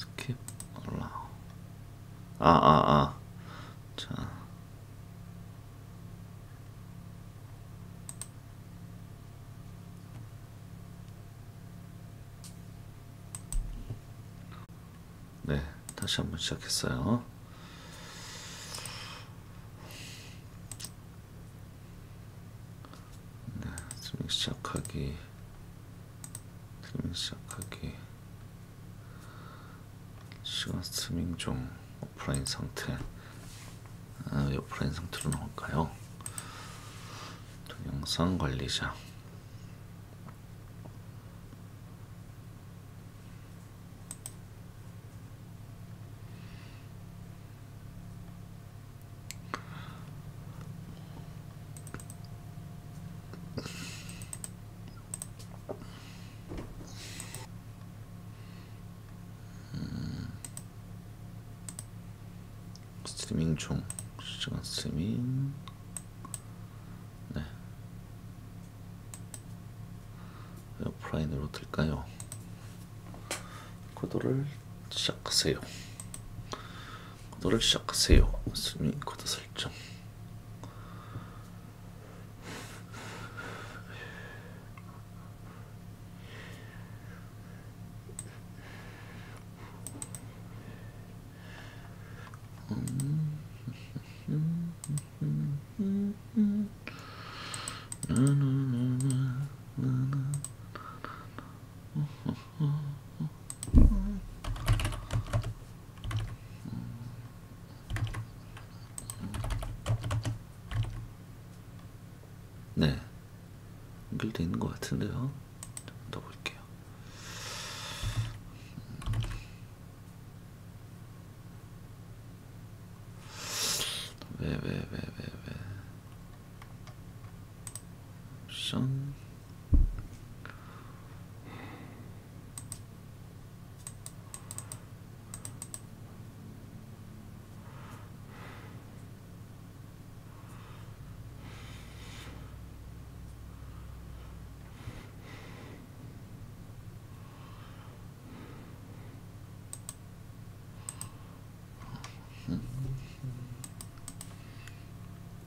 스킵 올라. 아아 아. 자. 네, 다시 한번 시작했어요. 네, 스밍 시작하기. 스밍 시작하기. 시간 스트리밍 중 오프라인 상태. 아, 왜 오프라인 상태로 나올까요? 동영상 관리자. 스트리밍 중. 시간 스트리밍. 네. 왜 오프라인으로 들까요? 코드를 시작하세요. 코드를 시작하세요. 스트리밍 코드 설 정네 연결돼 있는 것 같은데요 더 볼게요 왜 왜 왜 왜왜 션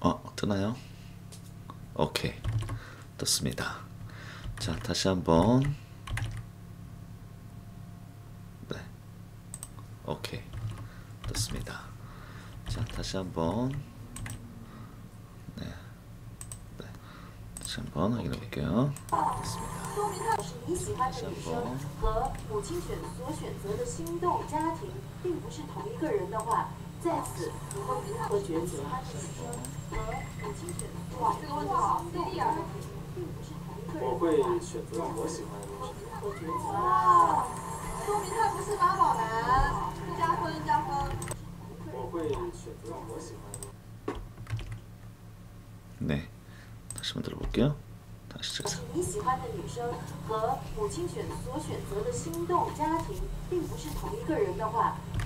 어, 뜨나요? 오케이 떴습니다. 자 다시 한번 네 오케이 떴습니다. 자 다시 한번 한번 확인해 볼게요. 다시 한번 你喜欢的女生和母亲选所选择的心动家庭并不是同一个人的话，在此你会如何抉择？他的女生和母亲选哇，这个问题好犀利啊！并不是同一个人我会选择我喜欢的女生。如何抉择？哇，说明他不是妈宝男，加分加分。我会选择我喜欢的女生。 네. 다시 한번 들어볼게요. 다시 시작해서. 你喜欢的女生和母亲选所选择的心动家庭并不是同一个人的话，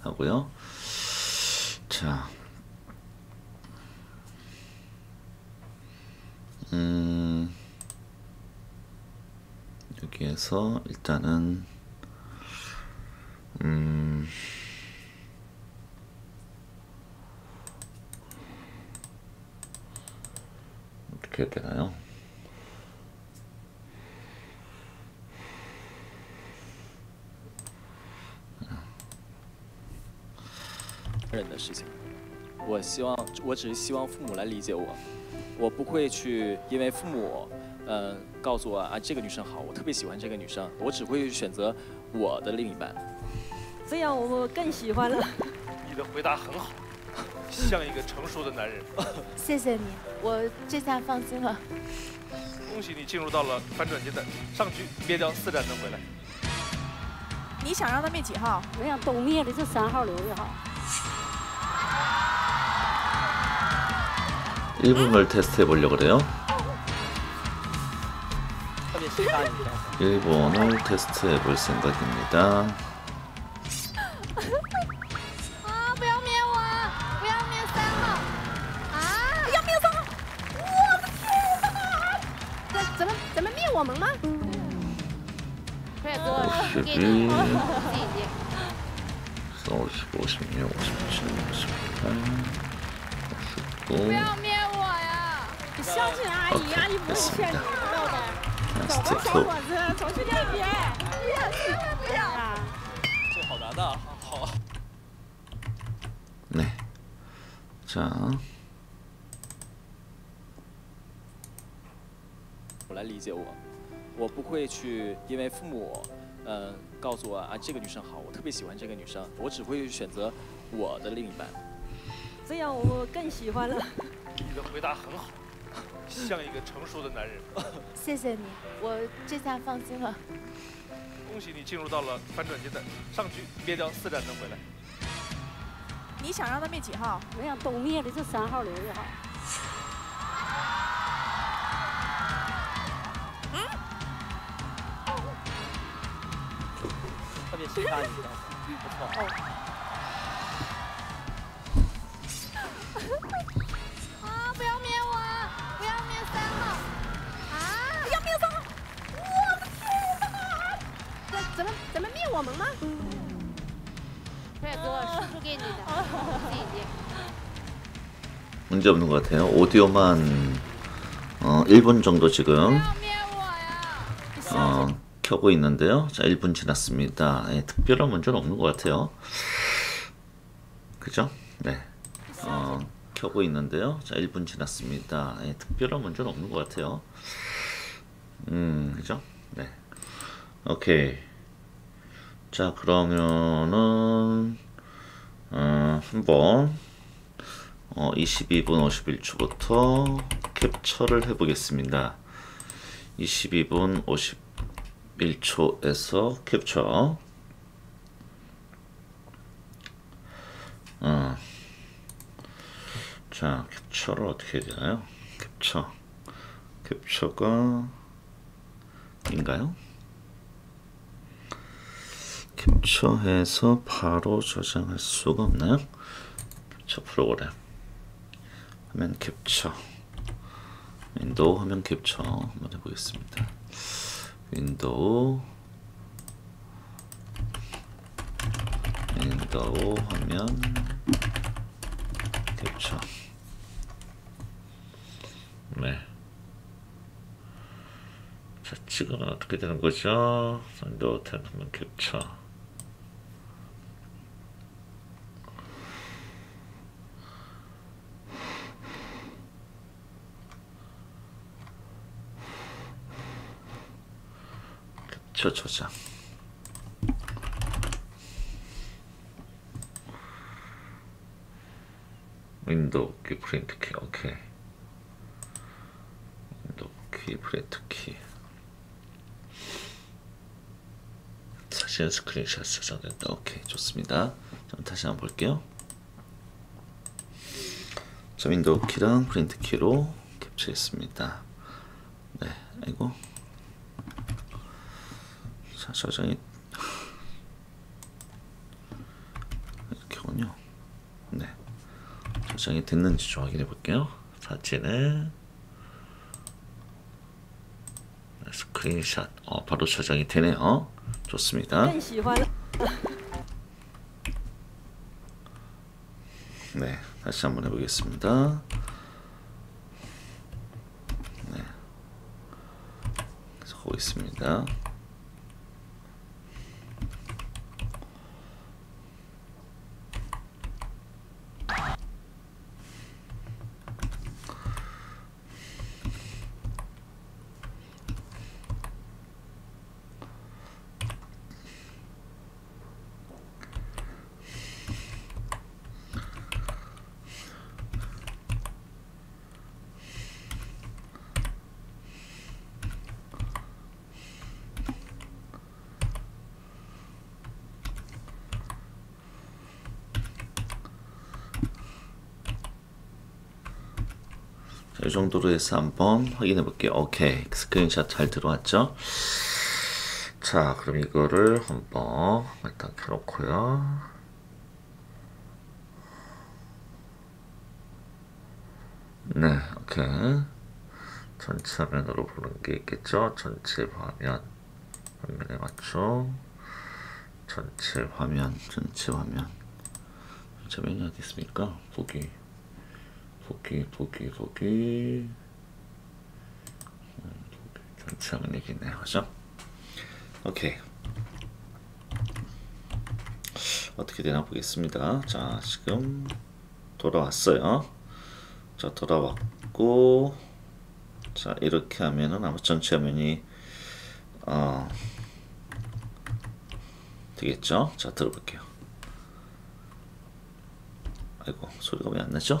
하고요. 자, 음, 여기에서 일단은 음. 어떻게 해야 되나요? 人的事情。我希望，我只是希望父母来理解我，我不会去因为父母，呃，告诉我啊这个女生好，我特别喜欢这个女生，我只会选择我的另一半。这样我更喜欢了。你的回答很好，像一个成熟的男人。谢谢你，我这下放心了。恭喜你进入到了反转阶段，上去灭掉四盏灯回来。你想让他灭几号？我想都灭了，就三号留就好。 1분을 테스트 해보려고 그래요? 1번을 테스트 해볼 생각입니다. 50, 56, 57, 58, 59相信阿姨，阿姨不会骗你的。走吧，小伙子，走去那边。不要，不要。这好难的，好。来，这样。我来理解我，我不会去因为父母，嗯，告诉我啊这个女生好，我特别喜欢这个女生，我只会选择我的另一半。这样我更喜欢了。你的回答很好。像一个成熟的男人。谢谢你，我这下放心了。恭喜你进入到了反转阶段，上局灭掉四盏灯回来。你想让他灭几号？我想都灭了，就三号留就好。特别心大女生，不错。怎怎么怎么灭我们吗？可以给我叔叔给你的，自己接。 문제 없는 것 같아요. 오디오만 어, 1분 정도 지금 不要灭我呀！ 어, 켜고 있는데요. 자, 1분 지났습니다. 예, 특별한 문제는 없는 것 같아요. 그죠? 네. 어, 켜고 있는데요. 자, 1분 지났습니다. 예, 특별한 문제는 없는 것 같아요. 음, 그죠? 네. 오케이. 자, 그러면은, 어, 한번, 어, 22분 51초부터 캡처를 해보겠습니다. 22분 51초에서 캡처. 어. 자, 캡처를 어떻게 해야 되나요? 캡처. 캡처가 인가요? 캡처해서 바로 저장할 수가 없나요? 캡처 프로그램. 화면 캡처. 윈도우 화면 캡처 한번 해보겠습니다. 윈도우 윈도우 화면 캡처 네. 자, 지금은 어떻게 되는 거죠? 윈도우 10 화면 캡처 저장 윈도우 키 프린트 키 오케이. 윈도우 키 프린트 키. 사진 스크린샷 저장된다. 오케이 좋습니다. 자 다시 한번 볼게요. 자 윈도우 키랑 프린트 키로 캡처했습니다. 네 아이고 자, 저장이 이렇게군요. 네, 저장이 됐는지 좀 확인해 볼게요. 사진에 네, 스크린샷, 어, 바로 저장이 되네요. 좋습니다. 네, 다시 한번 해보겠습니다. 네, 보고 있습니다. 이 정도로 해서 한번 확인해 볼게요. 오케이. 스크린샷 잘 들어왔죠? 자, 그럼 이거를 한번 일단 켜놓고요. 네, 오케이. 전체 화면으로 보는 게 있겠죠? 전체 화면. 화면에 맞춰. 전체 화면, 전체 화면. 전체 화면이 어디 있습니까? 보기. 보기, 보기, 보기. 전체 있네요. 그죠? 오케이. 어떻게 되나 보겠습니다. 자, 지금 돌아왔어요. 자, 돌아왔고, 자, 이렇게 하면은 아마 전체 화면이, 어, 되겠죠? 자, 들어볼게요. 아이고, 소리가 왜 안 나죠?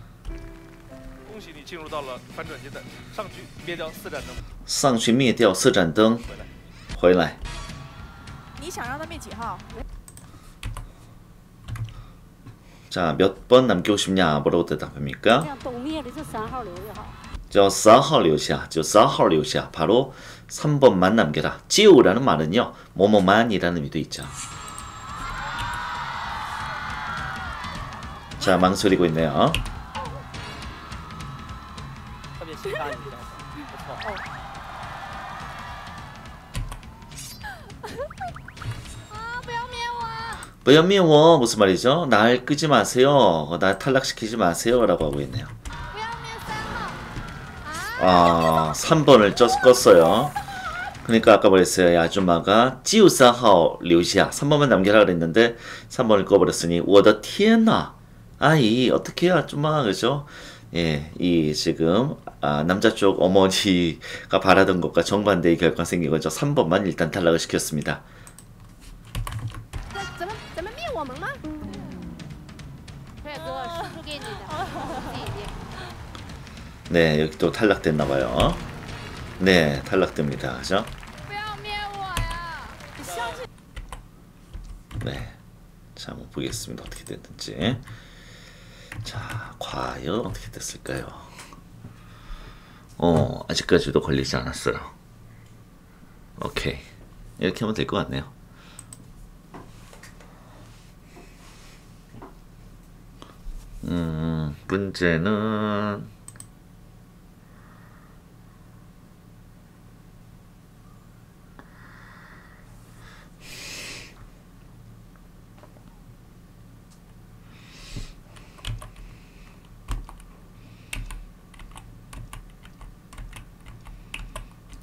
恭喜你进入到了反转阶段，上局灭掉四盏灯，上去灭掉四盏灯回来。回来.你想让他灭几号？ 자, 몇 번 남기고 싶냐? 뭐라고 대답합니까? 样都灭了，就三号留就好。 저 4号 留下, 저 4号 留下. 바로 3번만 남겨라. 지우라는 말은요. 뭐뭐만이라는 의미도 있죠. 자, 망설이고 있네요. 뭐 연미워 무슨 말이죠? 날 끄지 마세요. 나 탈락시키지 마세요. 라고 하고 있네요. 아 3번을 껐어요. 그러니까 아까 말했어요. 아줌마가 찌우사하오 류시아 3번만 남겨라 그랬는데 3번을 꺼버렸으니 워더 티엔나 아이 어떻게 해요 아줌마 그죠? 예, 이 지금 아, 남자 쪽 어머니가 바라던 것과 정반대의 결과 생긴 거죠. 3번만 일단 탈락을 시켰습니다. 네, 여기 또 탈락됐나 봐요. 네, 탈락됩니다. 그죠? 네. 자, 한번 보겠습니다. 어떻게 됐는지. 자, 과연 어떻게 됐을까요? 어, 아직까지도 걸리지 않았어요. 오케이. 이렇게 하면 될 것 같네요. 음, 문제는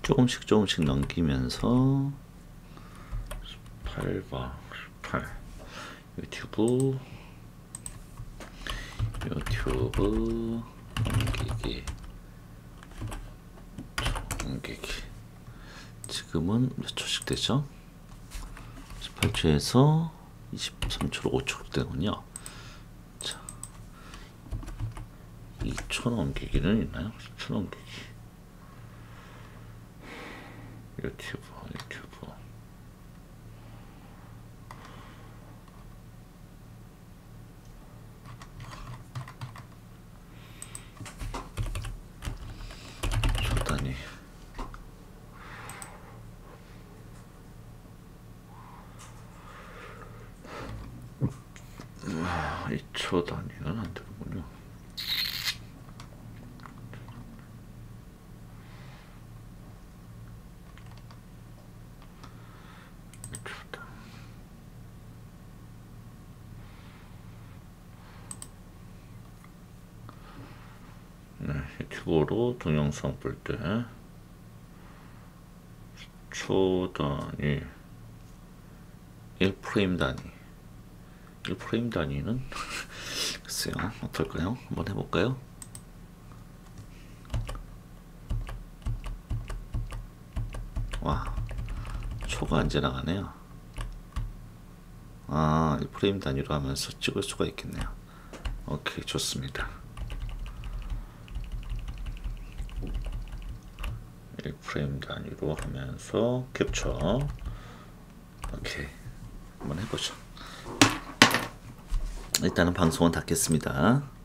조금씩 조금씩 넘기면서 18번 18 유튜브. 유튜브. 넘기기. 넘기기. 지금은 몇 초씩 되죠? 18초에서 23초로 5초로 되군요. 자 2초 넘기기는 있나요? 10초 넘기기 유튜브 유튜브. 초단위 아, 2초 단위 유튜브로 동영상 볼 때 초 단위 1프레임 단위 1프레임 단위는 글쎄요 어떨까요? 한번 해볼까요? 와 초가 안 지나가네요 아 1프레임 단위로 하면서 찍을 수가 있겠네요 오케이 좋습니다 1프레임 단위로 하면서 캡처. 오케이. 한번 해보죠. 일단은 방송은 닫겠습니다